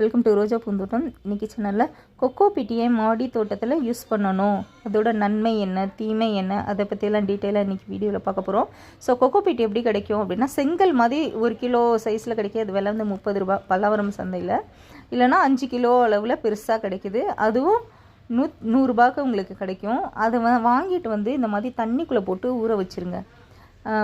Welcome to ரோஜா பூந்தோட்டம் இன்றைக்கி சேனலில் கொக்கோ பிட்டியை மாடி தோட்டத்தில் யூஸ் பண்ணணும். அதோட நன்மை என்ன தீமை என்ன அதை பற்றியெல்லாம் டீட்டெயிலாக இன்றைக்கி வீடியோவில் பார்க்க போகிறோம். ஸோ கொக்கோ பிட்டி எப்படி கிடைக்கும் அப்படின்னா செங்கல் மாதிரி ஒரு கிலோ சைஸில் கிடைக்கும். அது விலை வந்து முப்பது ரூபா பல்லாவரம் சந்தையில். இல்லைனா அஞ்சு கிலோ அளவில் பெருசாக கிடைக்குது. அதுவும் நூ நூறுரூபாக்கு உங்களுக்கு கிடைக்கும். அதை வ- வாங்கிட்டு வந்து இந்த மாதிரி தண்ணிக்குள்ளே போட்டு ஊற வச்சுருங்க.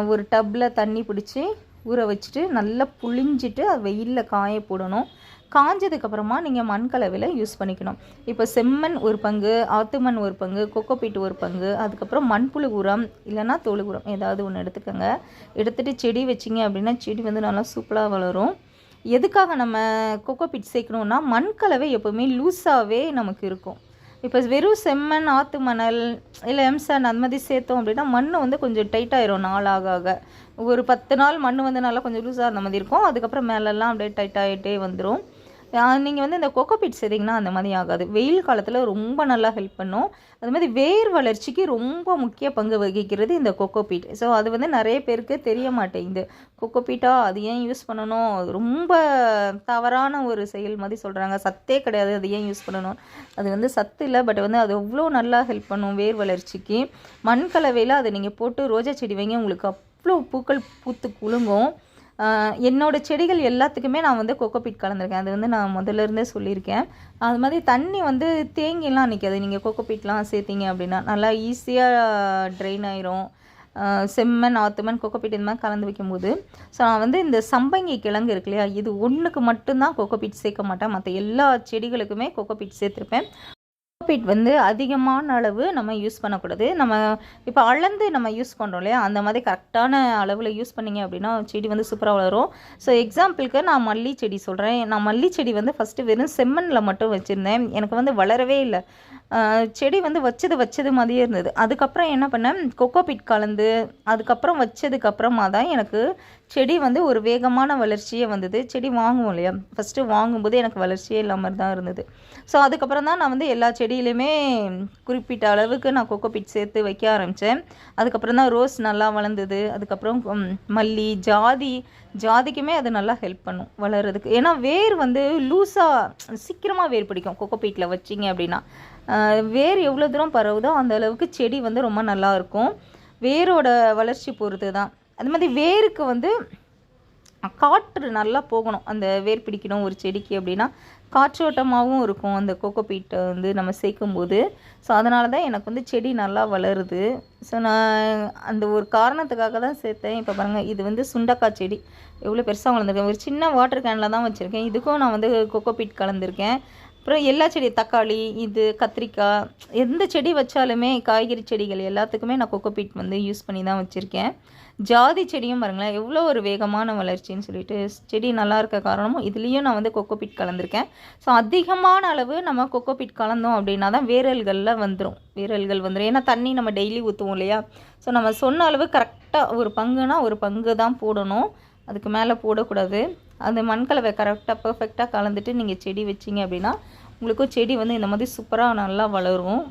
ஒரு டப்பில் தண்ணி பிடிச்சி ஊற வச்சுட்டு நல்லா புழிஞ்சிட்டு அது வெயிலில் காய போடணும். காஞ்சதுக்கப்புறமா நீங்கள் மண் கலவையில் யூஸ் பண்ணிக்கணும். இப்போ செம்மண் ஒரு பங்கு ஆத்துமண் ஒரு பங்கு கொக்கோபீட்டு ஒரு பங்கு அதுக்கப்புறம் மண்புழு உரம் இல்லைன்னா தொழு உரம் ஏதாவது ஒன்று எடுத்துக்கோங்க. எடுத்துகிட்டு செடி வச்சிங்க அப்படின்னா செடி வந்து நல்லா சூப்பராக வளரும். எதுக்காக நம்ம கொக்கோபீட் சேர்க்கணுன்னா மண் கலவை எப்போவுமே லூஸாகவே நமக்கு இருக்கும். இப்போ வெறும் செம்மண் ஆற்று மணல் இல்லை எம்சான் அந்த மாதிரி சேர்த்தோம் அப்படின்னா மண் வந்து கொஞ்சம் டைட்டாயிரும் நாள் ஆக ஆக. ஒரு பத்து நாள் மண் வந்து நல்லா கொஞ்சம் லூஸாக இருந்த மாதிரி இருக்கும். அதுக்கப்புறம் மேலெல்லாம் அப்படியே டைட் ஆகிட்டே வந்துடும் நீங்கள் வந்து இந்த கொக்கோபீட் செய்தீங்கன்னா அந்த மாதிரி ஆகாது. வெயில் காலத்தில் ரொம்ப நல்லா ஹெல்ப் பண்ணும். அது மாதிரி வேர் வளர்ச்சிக்கு ரொம்ப முக்கிய பங்கு வகிக்கிறது இந்த கொக்கோபீட் ஸோ அது வந்து நிறைய பேருக்கு தெரிய மாட்டேங்குது. கொக்கோபீட்டாக அது ஏன் யூஸ் பண்ணணும்? ரொம்ப தவறான ஒரு செயல் மாதிரி சொல்கிறாங்க சத்தே கிடையாது அது ஏன் யூஸ் பண்ணணும்? அது வந்து சத்து இல்லை பட் வந்து அது அவ்வளோ நல்லா ஹெல்ப் பண்ணும் வேர் வளர்ச்சிக்கு. மண் கலவையில் அதை நீங்கள் போட்டு ரோஜா செடி வைங்க உங்களுக்கு அவ்வளோ பூக்கள் பூத்து குலுங்கும். என்னோடய செடிகள் எல்லாத்துக்குமே நான் வந்து கோகோபிட் கலந்துருக்கேன். அது வந்து நான் முதல்ல இருந்தே சொல்லியிருக்கேன். அது மாதிரி தண்ணி வந்து தேங்கிலாம் நிற்காது நீங்கள் கோகோபிட்லாம் சேர்த்திங்க அப்படின்னா நல்லா ஈஸியாக ட்ரெயின் ஆயிரும். செம்மண் ஆத்துமண் கொக்கோபீட் இந்த மாதிரி கலந்து வைக்கும்போது. ஸோ நான் வந்து இந்த சம்பங்கி கிழங்கு இருக்கு இல்லையா இது ஒன்றுக்கு மட்டும்தான் கொக்கோபீட் சேர்க்க மாட்டேன். மற்ற எல்லா செடிகளுக்குமே கொக்கோபீட் சேர்த்துருப்பேன். கோபிட் வந்து அதிகமான அளவு நம்ம யூஸ் பண்ணக்கூடாது. நம்ம இப்போ அளந்து நம்ம யூஸ் பண்ணுறோம் இல்லையா? அந்த மாதிரி கரெக்டான அளவில் யூஸ் பண்ணீங்க அப்படின்னா செடி வந்து சூப்பராக வளரும். ஸோ எக்ஸாம்பிளுக்கு நான் மல்லி செடி சொல்கிறேன் நான் மல்லி செடி வந்து ஃபஸ்ட்டு வெறும் செம்மண்ணில் மட்டும் வச்சுருந்தேன். எனக்கு வந்து வளரவே இல்லை. செடி வந்து வச்சது வச்சது மாதிரியே இருந்தது. அதுக்கப்புறம் என்ன பண்ணேன் கொக்கோபிட் கலந்து அதுக்கப்புறம் வச்சதுக்கப்புறமா தான் எனக்கு செடி வந்து ஒரு வேகமான வளர்ச்சியே வந்தது. செடி வாங்குவோம் இல்லையா? ஃபஸ்ட்டு வாங்கும்போது எனக்கு வளர்ச்சியே இல்லாமல் தான் இருந்தது. ஸோ அதுக்கப்புறம் தான் நான் வந்து எல்லா செடியிலையுமே குறிப்பிட்ட அளவுக்கு நான் கொக்கோபிட் சேர்த்து வைக்க ஆரம்பித்தேன் அதுக்கப்புறம் தான் ரோஸ் நல்லா வளர்ந்தது. அதுக்கப்புறம் மல்லி ஜாதி ஜாதிக்குமே அது நல்லா ஹெல்ப் பண்ணும் வளர்கிறதுக்கு ஏன்னா வேர் வந்து லூஸாக சீக்கிரமாக வேர் பிடிக்கும். கொக்கோபீட்டில் வச்சிங்க அப்படின்னா. வேர் எவ்வளோ தூரம் பரவுதோ அந்த அளவுக்கு செடி வந்து ரொம்ப நல்லா இருக்கும். வேரோட வளர்ச்சி பொறுத்து தான். அது மாதிரி வேருக்கு வந்து காற்று நல்லா போகணும். அந்த வேர் பிடிக்கணும் ஒரு செடிக்கு அப்படின்னா காற்றோட்டமாகவும் இருக்கும். அந்த கோகோபீட்டை வந்து நம்ம சேர்க்கும்போது. ஸோ அதனால தான் எனக்கு வந்து செடி நல்லா வளருது. ஸோ நான் அந்த ஒரு காரணத்துக்காக தான் சேர்த்தேன். இப்போ பாருங்கள் இது வந்து சுண்டக்காய் செடி. எவ்வளோ பெருசாக வளர்ந்துருக்கேன். ஒரு சின்ன வாட்டர் கேனில் தான் வச்சுருக்கேன். இதுக்கும் நான் வந்து கோகோபீட் கலந்துருக்கேன். அப்புறம் எல்லா செடி தக்காளி இது கத்திரிக்காய் எந்த செடி வச்சாலுமே காய்கறி செடிகள் எல்லாத்துக்குமே நான் கொக்கோபீட் வந்து யூஸ் பண்ணி தான் வச்சுருக்கேன். ஜாதி செடியும் பாருங்களேன் எவ்வளோ ஒரு வேகமான வளர்ச்சின்னு சொல்லிட்டு செடி நல்லா இருக்க காரணமும் இதுலேயும் நான் வந்து கொக்கோபீட் கலந்துருக்கேன். ஸோ அதிகமான அளவு நம்ம கொக்கோபீட் கலந்தோம் அப்படின்னா தான் வேரல்களில் வந்துடும் வேரல்கள் வந்துடும் ஏன்னா தண்ணி நம்ம டெய்லி ஊற்றுவோம் இல்லையா? ஸோ நம்ம சொன்ன அளவு கரெக்டாக ஒரு பங்குனா ஒரு பங்கு தான் போடணும். அதுக்கு மேலே போடக்கூடாது. அந்த மண்கலவை கரெக்டாக பர்ஃபெக்டாக கலந்துட்டு நீங்கள் செடி வச்சீங்க அப்படின்னா உங்களுக்கும் செடி வந்து இந்த மாதிரி சூப்பராக நல்லா வளரும்.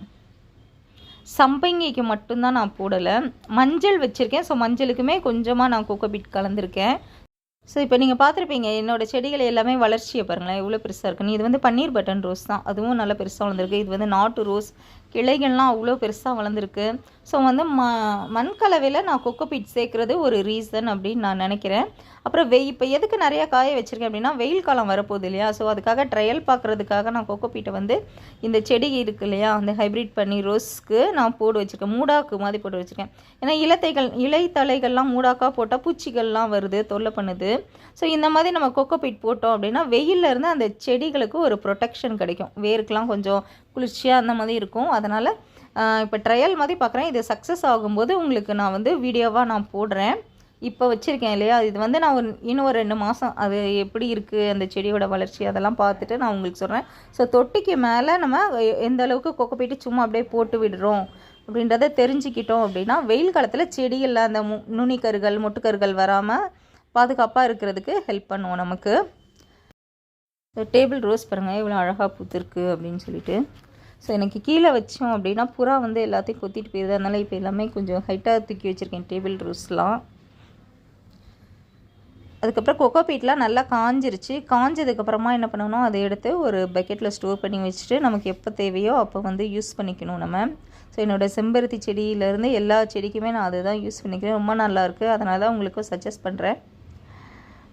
சம்பங்கிக்கு மட்டும்தான் நான் போடலை. மஞ்சள் வச்சுருக்கேன். ஸோ மஞ்சளுக்குமே கொஞ்சமாக நான் கோகோபிட் கலந்துருக்கேன். ஸோ இப்போ நீங்கள் பார்த்துருப்பீங்க என்னோடய செடிகள் எல்லாமே வளர்ச்சியை பாருங்களேன். எவ்வளோ பெருசாக இருக்குன்னு இது வந்து பன்னீர் பட்டன் ரோஸ் தான். அதுவும் நல்லா பெருசாக வளர்ந்துருக்கு. இது வந்து நாட்டு ரோஸ். கிளைகள்லாம் அவ்வளோ பெருசாக வளர்ந்துருக்கு. ஸோ வந்து ம மண் கலவையில் நான் கொக்கோபீட் சேர்க்குறது ஒரு ரீசன் அப்படின்னு நான் நினைக்கிறேன். அப்புறம் வெய் இப்போ எதுக்கு நிறையா காய வச்சுருக்கேன் அப்படின்னா வெயில் காலம் வரப்போகுது இல்லையா? ஸோ அதுக்காக ட்ரையல் பார்க்குறதுக்காக நான் கொக்கோபீட்டை வந்து இந்த செடி இருக்கு இல்லையா? அந்த ஹைப்ரிட் பண்ணி ரோஸ்க்கு நான் போட்டு வச்சுருக்கேன். மூடாக்கு மாதிரி போட்டு வச்சுருக்கேன். ஏன்னா இலத்தைகள் இலைத்தலைகள்லாம் மூடாக்கா போட்டால் பூச்சிகள்லாம் வருது தொல்லை பண்ணுது. ஸோ இந்த மாதிரி நம்ம கொக்கோபீட் போட்டோம் அப்படின்னா வெயில்ல இருந்து அந்த செடிகளுக்கு ஒரு ப்ரொடெக்ஷன் கிடைக்கும். வேருக்கெலாம் கொஞ்சம் குளிர்ச்சியாக அந்த மாதிரி இருக்கும். அதனால் இப்போ ட்ரையல் மாதிரி பார்க்குறேன் இது சக்ஸஸ் ஆகும்போது உங்களுக்கு நான் வந்து வீடியோவாக நான் போடுறேன். இப்போ வச்சுருக்கேன் இல்லையா? இது வந்து நான் ஒரு இன்னும் ஒரு ரெண்டு மாதம் அது எப்படி இருக்குது அந்த செடியோட வளர்ச்சி அதெல்லாம் பார்த்துட்டு நான் உங்களுக்கு சொல்கிறேன் ஸோ தொட்டிக்கு மேலே நம்ம எ- எந்த அளவுக்கு கொக்கோபீட்டு சும்மா அப்படியே போட்டு விடுறோம் அப்படின்றத தெரிஞ்சுக்கிட்டோம் அப்படின்னா வெயில் காலத்தில் செடிகளில் அந்த மு நுனிக்கருகள் மொட்டுக்கருகள் வராமல் பாதுகாப்பாக இருக்கிறதுக்கு ஹெல்ப் பண்ணுவோம் நமக்கு. டேபிள் ரோஸ் பாருங்கள் எவ்வளோ அழகாக பூத்துருக்கு அப்படின்னு சொல்லிட்டு. ஸோ எனக்கு கீழே வச்சோம் அப்படின்னா புறா வந்து எல்லாத்தையும் கொத்திட்டு போயிடுது அதனால் இப்போ எல்லாமே கொஞ்சம் ஹைட்டாக தூக்கி வச்சுருக்கேன் டேபிள் ரோஸ்லாம் அதுக்கப்புறம் கொக்கோ பீட்லாம் நல்லா காஞ்சிருச்சு. காஞ்சதுக்கப்புறமா என்ன பண்ணணும் அதை எடுத்து ஒரு பக்கெட்டில் ஸ்டோர் பண்ணி வச்சுட்டு நமக்கு எப்போ தேவையோ அப்போ வந்து யூஸ் பண்ணிக்கணும் நம்ம. ஸோ என்னோடய செம்பருத்தி செடியிலேருந்து எல்லா செடிக்குமே நான் அதை தான் யூஸ் பண்ணிக்கிறேன். ரொம்ப நல்லாயிருக்கு அதனால தான் உங்களுக்கும் சஜஸ்ட் பண்ணுறேன்